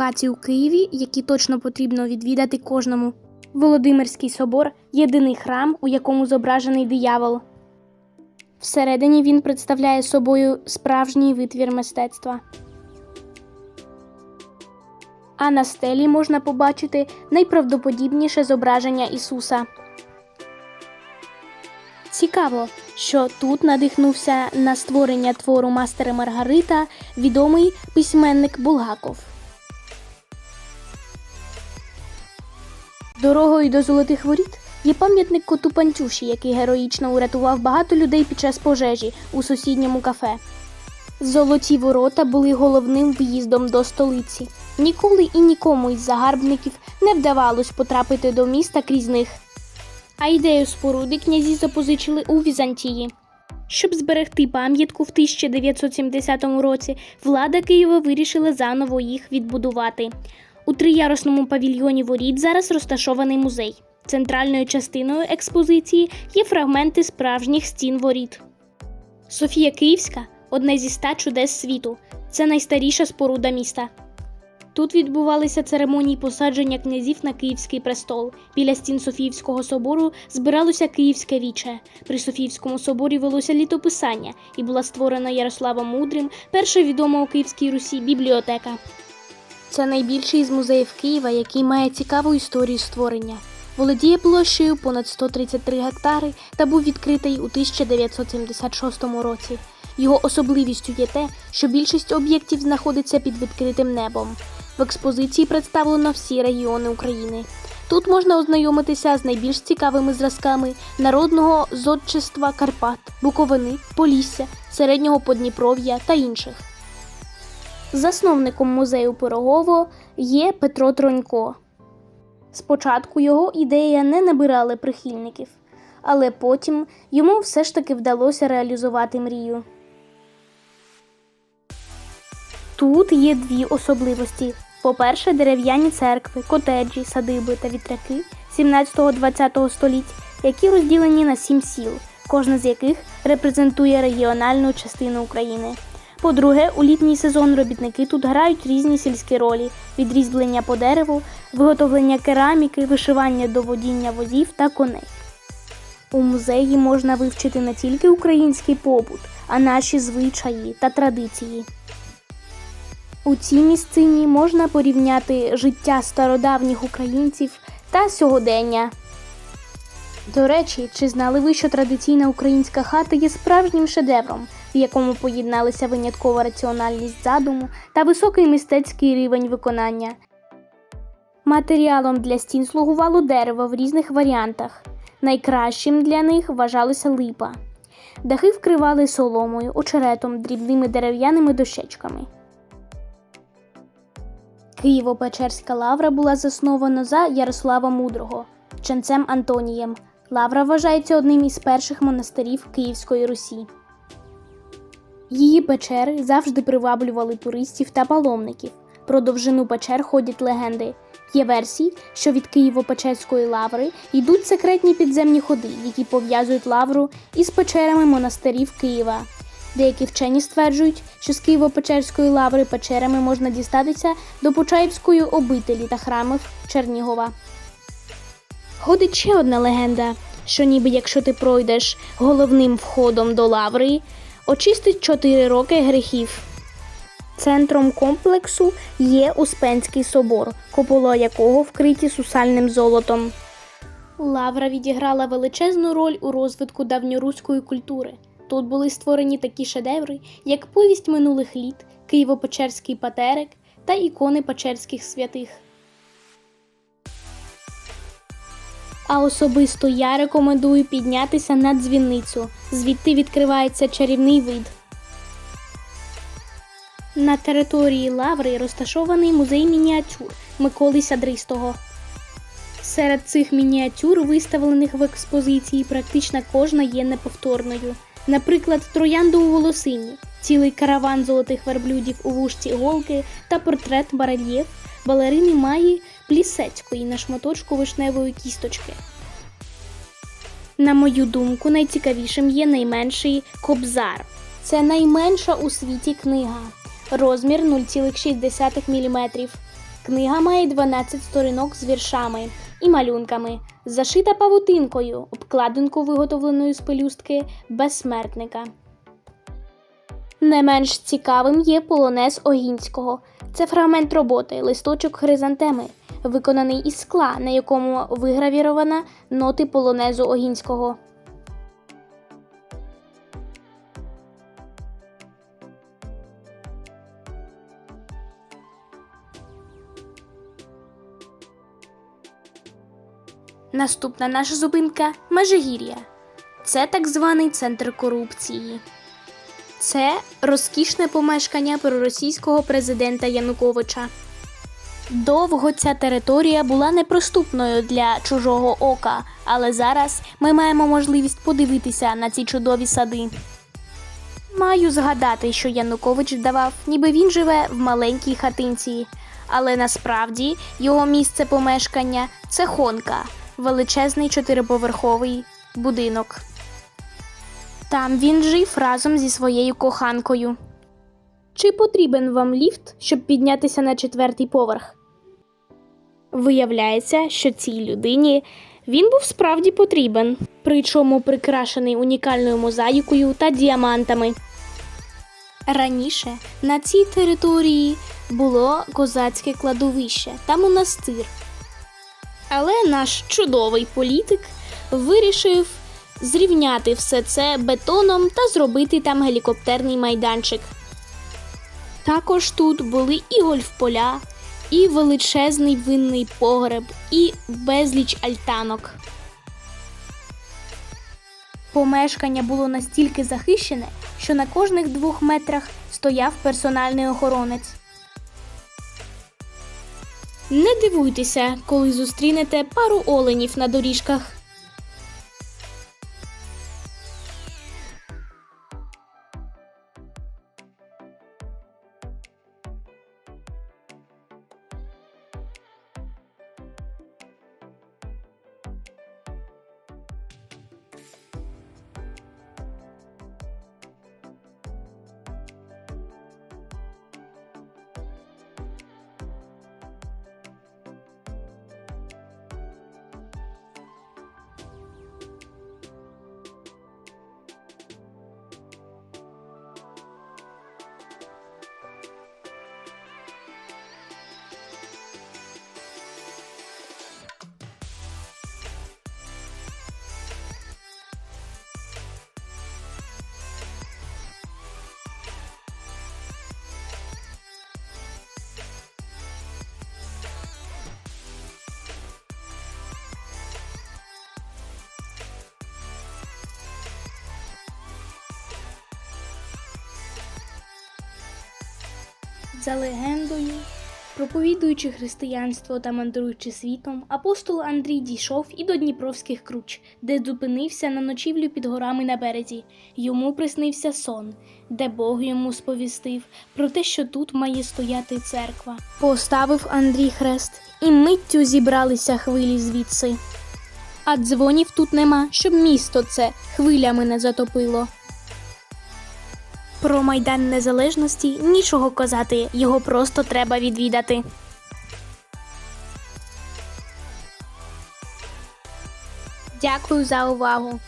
Локацій у Києві, які точно потрібно відвідати кожному. Володимирський собор єдиний храм, у якому зображений диявол. Всередині він представляє собою справжній витвір мистецтва. А на стелі можна побачити найправдоподібніше зображення Ісуса. Цікаво, що тут надихнувся на створення твору мастера Маргарита відомий письменник Булгаков. Дорогою до золотих воріт є пам'ятник коту Пантюші, який героїчно урятував багато людей під час пожежі у сусідньому кафе. Золоті ворота були головним в'їздом до столиці. Ніколи і нікому із загарбників не вдавалось потрапити до міста крізь них. А ідею споруди князі запозичили у Візантії. Щоб зберегти пам'ятку в 1970 році, влада Києва вирішила заново їх відбудувати. У триярусному павільйоні воріт зараз розташований музей. Центральною частиною експозиції є фрагменти справжніх стін воріт. Софія Київська одне зі ста чудес світу. Це найстаріша споруда міста. Тут відбувалися церемонії посадження князів на Київський престол. Біля стін Софіївського собору збиралося Київське віче. При Софіївському соборі велося літописання і була створена Ярославом Мудрим перша відома у Київській Русі бібліотека. Це найбільший із музеїв Києва, який має цікаву історію створення. Володіє площею понад 133 гектари та був відкритий у 1976 році. Його особливістю є те, що більшість об'єктів знаходиться під відкритим небом. В експозиції представлено всі регіони України. Тут можна ознайомитися з найбільш цікавими зразками народного зодчества Карпат, Буковини, Полісся, середнього Подніпров'я та інших. Засновником музею Пирогово є Петро Тронько. Спочатку його ідея не набирала прихильників, але потім йому все ж таки вдалося реалізувати мрію. Тут є дві особливості: по-перше, дерев'яні церкви, котеджі, садиби та вітряки 17-20 століть, які розділені на сім сіл, кожна з яких репрезентує регіональну частину України. По-друге, у літній сезон робітники тут грають різні сільські ролі: від різьблення по дереву, виготовлення кераміки, вишивання до водіння возів та коней. У музеї можна вивчити не тільки український побут, а наші звичаї та традиції. У цій місцині можна порівняти життя стародавніх українців та сьогодення. До речі, чи знали ви, що традиційна українська хата є справжнім шедевром, в якому поєдналися виняткова раціональність задуму та високий мистецький рівень виконання? Матеріалом для стін слугувало дерево в різних варіантах. Найкращим для них вважалася липа. Дахи вкривали соломою, очеретом, дрібними дерев'яними дощечками. Києво-Печерська лавра була заснована за Ярослава Мудрого, ченцем Антонієм. Лавра вважається одним із перших монастирів Київської Русі. Її печери завжди приваблювали туристів та паломників. Про довжину печер ходять легенди. Є версії, що від Києво-Печерської лаври йдуть секретні підземні ходи, які пов'язують лавру із печерами монастирів Києва. Деякі вчені стверджують, що з Києво-Печерської лаври печерами можна дістатися до Почаївської обителі та храмів Чернігова. Ходить ще одна легенда, що ніби якщо ти пройдеш головним входом до лаври, очистить 4 роки гріхів. Центром комплексу є Успенський собор, купола якого вкриті сусальним золотом. Лавра відіграла величезну роль у розвитку давньоруської культури. Тут були створені такі шедеври, як повість минулих літ, Києво-Печерський патерик та ікони Печерських святих. А особисто я рекомендую піднятися на дзвіницю. Звідти відкривається чарівний вид. На території Лаври розташований музей мініатюр Миколи Сядристого. Серед цих мініатюр, виставлених в експозиції, практично кожна є неповторною. Наприклад, троянду у волосині, цілий караван золотих верблюдів у вушці голки та портрет барельєф балерини Маї Плісецької на шматочку вишневої кісточки. На мою думку, найцікавішим є найменший Кобзар. Це найменша у світі книга. розмір 0,6 мм. Книга має 12 сторінок з віршами і малюнками, зашита павутинкою, обкладинку виготовленою з пелюстки безсмертника. Не менш цікавим є полонез Огінського. Це фрагмент роботи, листочок хризантеми, виконаний із скла, на якому вигравірована ноти полонезу Огінського. Наступна наша зупинка Межигір'я. Це так званий центр корупції. Це розкішне помешкання проросійського президента Януковича. Довго ця територія була неприступною для чужого ока, але зараз ми маємо можливість подивитися на ці чудові сади. Маю згадати, що Янукович вдавав, ніби він живе в маленькій хатинці, але насправді його місце помешкання це хонка, величезний чотириповерховий будинок. Там він жив разом зі своєю коханкою. Чи потрібен вам ліфт, щоб піднятися на четвертий поверх? Виявляється, що цій людині він був справді потрібен, причому прикрашений унікальною мозаїкою та діамантами. Раніше на цій території було козацьке кладовище та монастир. Але наш чудовий політик вирішив зрівняти все це бетоном та зробити там гелікоптерний майданчик. Також тут були і гольфполя, і величезний винний погреб, і безліч альтанок. Помешкання було настільки захищене, що на кожних двох метрах стояв персональний охоронець. Не дивуйтеся, коли зустрінете пару оленів на доріжках. За легендою, проповідуючи християнство та мандруючи світом, апостол Андрій дійшов і до Дніпровських круч, де зупинився на ночівлю під горами на березі. Йому приснився сон, де Бог йому сповістив про те, що тут має стояти церква. Поставив Андрій хрест, і миттю зібралися хвилі звідси. А дзвонів тут нема, щоб місто це хвилями не затопило. Про Майдан Незалежності нічого казати, його просто треба відвідати. Дякую за увагу.